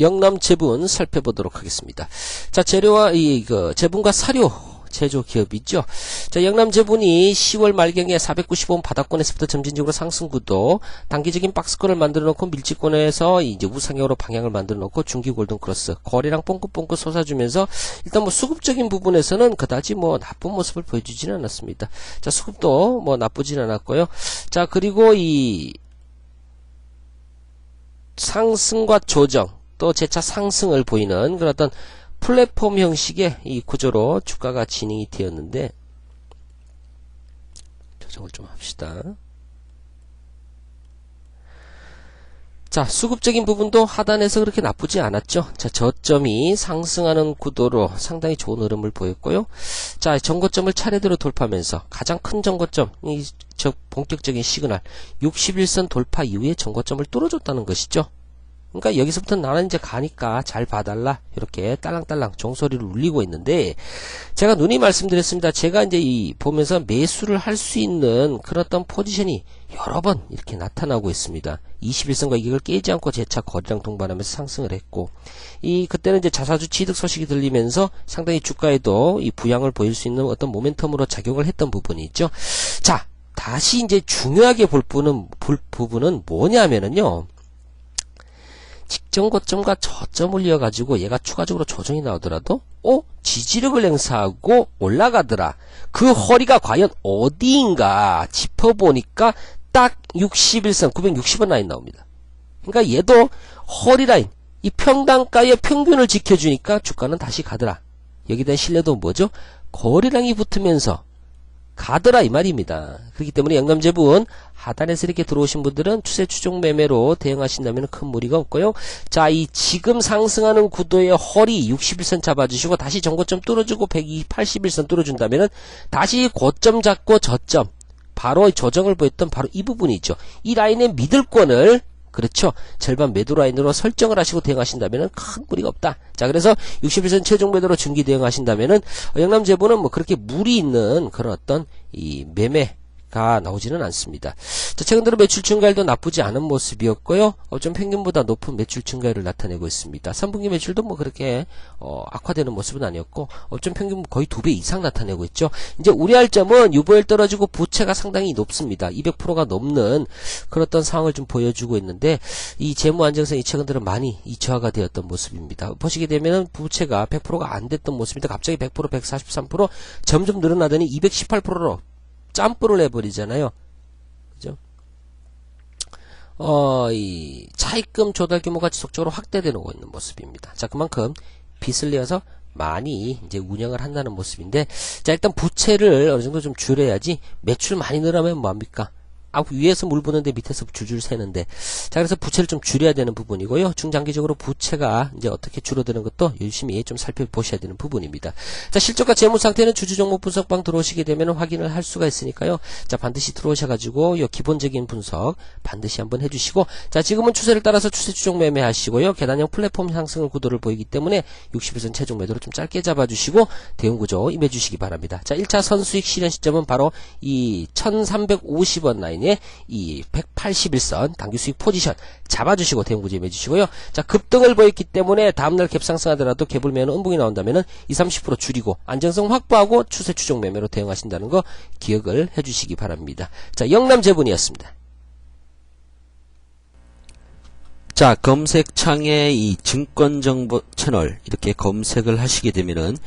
영남 제분 살펴보도록 하겠습니다. 자, 재료와 이, 그, 제분과 사료 제조 기업이죠. 자, 영남 제분이 10월 말경에 495원 바닥권에서부터 점진적으로 상승 구도, 단기적인 박스권을 만들어 놓고 밀집권에서 이제 우상향으로 방향을 만들어 놓고 중기 골든 크로스, 거래량 뽕긋뽕긋 솟아주면서 일단 뭐 수급적인 부분에서는 그다지 뭐 나쁜 모습을 보여주지는 않았습니다. 자, 수급도 뭐 나쁘진 않았고요. 자, 그리고 이 상승과 조정, 또 재차 상승을 보이는 그런 어떤 플랫폼 형식의 이 구조로 주가가 진행이 되었는데 조정을 좀 합시다. 자, 수급적인 부분도 하단에서 그렇게 나쁘지 않았죠. 자, 저점이 상승하는 구도로 상당히 좋은 흐름을 보였고요. 자, 정고점을 차례대로 돌파하면서 가장 큰 정고점, 이, 저 본격적인 시그널, 61선 돌파 이후에 정고점을 뚫어줬다는 것이죠. 그러니까 여기서부터 나는 이제 가니까 잘 봐달라 이렇게 딸랑딸랑 종소리를 울리고 있는데 제가 눈이 말씀드렸습니다. 제가 이제 이 보면서 매수를 할 수 있는 그런 어떤 포지션이 여러 번 이렇게 나타나고 있습니다. 21선과 이걸 깨지 않고 재차 거래량 동반하면서 상승을 했고 이 그때는 이제 자사주 취득 소식이 들리면서 상당히 주가에도 이 부양을 보일 수 있는 어떤 모멘텀으로 작용을 했던 부분이 있죠. 자 다시 이제 중요하게 볼 부분은 볼 부분은 뭐냐면은요. 직전 고점과 저점을 이어가지고 얘가 추가적으로 조정이 나오더라도 어? 지지력을 행사하고 올라가더라. 그 허리가 과연 어디인가 짚어보니까 딱 61선 960원 라인 나옵니다. 그러니까 얘도 허리 라인 이 평단가의 평균을 지켜주니까 주가는 다시 가더라. 여기에 대한 신뢰도 뭐죠? 거래량이 붙으면서 가더라 이 말입니다. 그렇기 때문에 영감제분 하단에서 이렇게 들어오신 분들은 추세 추종 매매로 대응하신다면 큰 무리가 없고요. 자, 이 지금 상승하는 구도의 허리 61선 잡아주시고 다시 정고점 뚫어주고 181선 뚫어준다면 다시 고점 잡고 저점 바로 조정을 보였던 바로 이 부분이 있죠. 이 라인의 미들권을 그렇죠. 절반 매도 라인으로 설정을 하시고 대응하신다면 큰 무리가 없다. 자, 그래서 61선 최종 매도로 중기 대응하신다면은 영남제보는 뭐 그렇게 무리 있는 그런 어떤 이 매매 가 나오지는 않습니다. 자, 최근 들어 매출 증가율도 나쁘지 않은 모습이었고요. 어, 좀 평균보다 높은 매출 증가율을 나타내고 있습니다. 3분기 매출도 뭐 그렇게 어, 악화되는 모습은 아니었고 어, 좀 평균 거의 두배 이상 나타내고 있죠. 이제 우려할 점은 유보율 떨어지고 부채가 상당히 높습니다. 200%가 넘는 어떤 상황을 좀 보여주고 있는데 이 재무 안정성이 최근 들어 많이 이 저하가 되었던 모습입니다. 보시게 되면 부채가 100%가 안 됐던 모습인데 갑자기 100% 143% 점점 늘어나더니 218%로 짬뿌를 해버리잖아요. 그죠? 어, 이 차입금 조달 규모가 지속적으로 확대되고 있는 모습입니다. 자, 그만큼 빚을 내어서 많이 이제 운영을 한다는 모습인데, 자, 일단 부채를 어느 정도 좀 줄여야지 매출 많이 늘어나면 뭐합니까? 아, 위에서 물 부는데 밑에서 줄줄 새는데. 자, 그래서 부채를 좀 줄여야 되는 부분이고요. 중장기적으로 부채가 이제 어떻게 줄어드는 것도 열심히 좀 살펴보셔야 되는 부분입니다. 자, 실적과 재무 상태는 주주 종목 분석방 들어오시게 되면 확인을 할 수가 있으니까요. 자, 반드시 들어오셔가지고 요 기본적인 분석 반드시 한번 해주시고, 자, 지금은 추세를 따라서 추세 추종 매매하시고요. 계단형 플랫폼 상승을 구도를 보이기 때문에 60일선 최종 매도를 좀 짧게 잡아주시고 대응 구조 임해주시기 바랍니다. 자, 1차 선수익 실현 시점은 바로 이 1350원 라인에 중에 이 181선 당기 수익 포지션 잡아주시고 대응 구제해 주시고요. 자 급등을 보였기 때문에 다음날 갭 상승하더라도 개불매는 음봉이 나온다면은 20, 30% 줄이고 안정성 확보하고 추세 추종 매매로 대응하신다는 거 기억을 해주시기 바랍니다. 자 영남 제분이었습니다. 자 검색창에 이 증권정보 채널 이렇게 검색을 하시게 되면은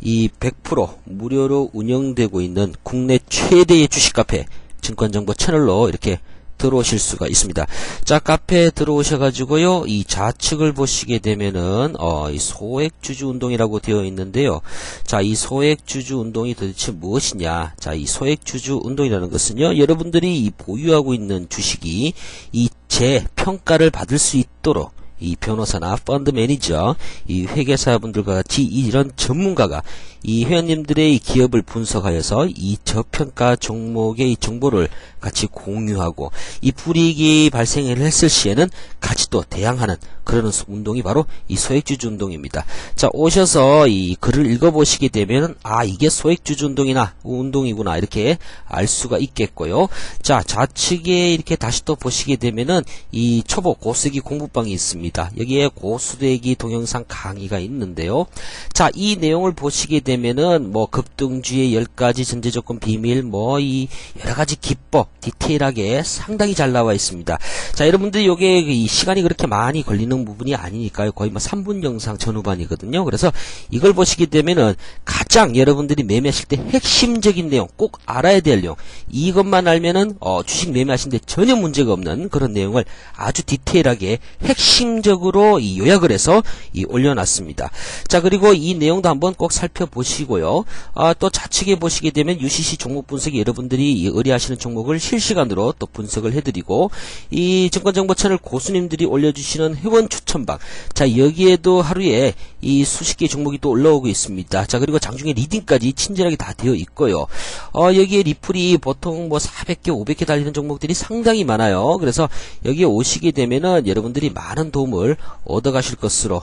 이 100% 무료로 운영되고 있는 국내 최대의 주식 카페 증권정보 채널로 이렇게 들어오실 수가 있습니다. 자, 카페에 들어오셔가지고요, 이 좌측을 보시게 되면은, 어, 이 소액주주 운동이라고 되어 있는데요. 자, 이 소액주주 운동이 도대체 무엇이냐? 자, 이 소액주주 운동이라는 것은요, 여러분들이 이 보유하고 있는 주식이 이 재평가를 받을 수 있도록 이 변호사나 펀드 매니저, 이 회계사분들과 같이 이런 전문가가 이 회원님들의 기업을 분석하여서 이 저평가 종목의 이 정보를 같이 공유하고 이 불이익이 발생을 했을 시에는 같이 또 대항하는 그런 운동이 바로 이 소액주주 운동입니다. 자 오셔서 이 글을 읽어보시게 되면 아 이게 소액주주 운동이나 운동이구나 이렇게 알 수가 있겠고요. 자 좌측에 이렇게 다시 또 보시게 되면은 이 초보 고쓰기 공부방이 있습니다. 여기에 고수대기 동영상 강의가 있는데요. 자, 이 내용을 보시게 되면은 뭐 급등주의 10가지 전제 조건 비밀 뭐 이 여러 가지 기법 디테일하게 상당히 잘 나와 있습니다. 자, 여러분들이 요게 이 시간이 그렇게 많이 걸리는 부분이 아니니까요. 거의 뭐 3분 영상 전후반이거든요. 그래서 이걸 보시게 되면은 가장 여러분들이 매매하실 때 핵심적인 내용 꼭 알아야 될 내용 이것만 알면은 어, 주식 매매하시는데 전혀 문제가 없는 그런 내용을 아주 디테일하게 핵심적으로 이 요약을 해서 이 올려놨습니다. 자 그리고 이 내용도 한번 꼭 살펴보시고요. 아, 또 좌측에 보시게 되면 UCC 종목 분석이 여러분들이 이 의뢰하시는 종목을 실시간으로 또 분석을 해드리고 이 증권정보 채널 고수님들이 올려주시는 회원 추천방 자 여기에도 하루에 이 수십 개 종목이 또 올라오고 있습니다. 자 그리고 장중에 리딩까지 친절하게 다 되어 있고요. 어, 여기에 리플이 보통 뭐 400개, 500개 달리는 종목들이 상당히 많아요. 그래서 여기에 오시게 되면은 여러분들이 많은 도움을 얻어가실 것으로